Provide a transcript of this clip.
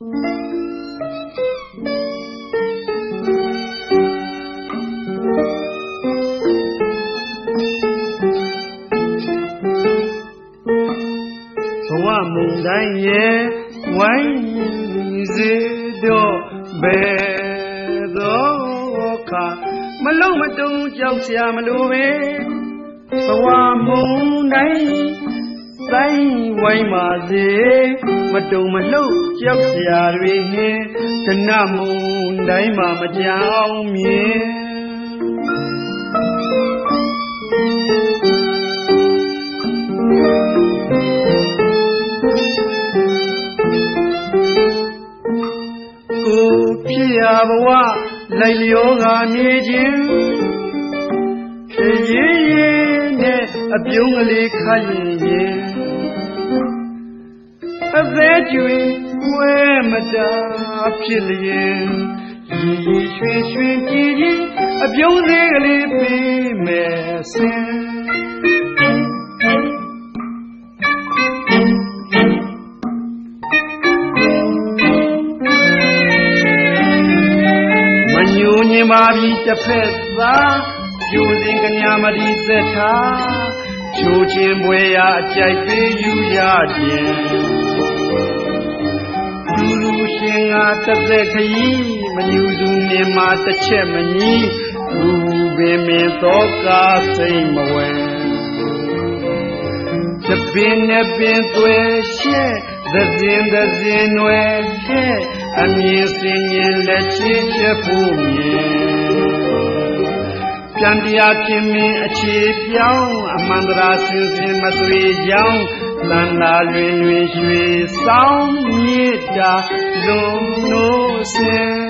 ဘဝမုန်တိုင်းရဲ့ဝိုင်းစေတော့ဘယ်တော့ခါမလုံးမတုံကြောက်စရာမလိုပဲဘဝမုန်တိုင်းဆိုင် ဝိုင်းပါစေမတုံမလှုပ်ကြောက်စရာတွေနဲ့ကနမုန်တိုင်းမှာမကြောင်မြင်ကိုဖြစ်ရဘဝလိုက်လျောကနေခြင်းဖြစ်ရည်နဲ့အပြုံးကလေးခတ်ရင်ရင် အသေးကျွေဝဲမတာဖြစ်လျင်ရီရီရွှင်ရွှင်ကြည်ကြည်အပြုံးသေးကလေးပေးမယ်ဆင်းမညူညင်ပါပြီတစ်ဖက်သားကျိုးစင်ကညာမဒီသက်ထားချိုးချင်းပွဲရအကြိုက်ပေးယူရခြင်း လူလူရှင်ငါတစ်သက်ခရီးမညူသူမြင်မှာတစ်ချက်မနီးဘူပင်မင်းသောကာစိတ်မဝဲတပင်နဲ့ပင်သွဲရှဲသဇင်သဇင်နွယ်ရှဲအမြင်စင်ရင်လက်ချစ်ချက်ဖို့မြင်ပြန်တရားဖြစ်မင်းအခြေပြောင်းအမှန်တရားစင်စင်မသွေကြောင်း လန္လာလွင်လွင်ရွှေဆောင်မြစ်တာလုံးလို့စင်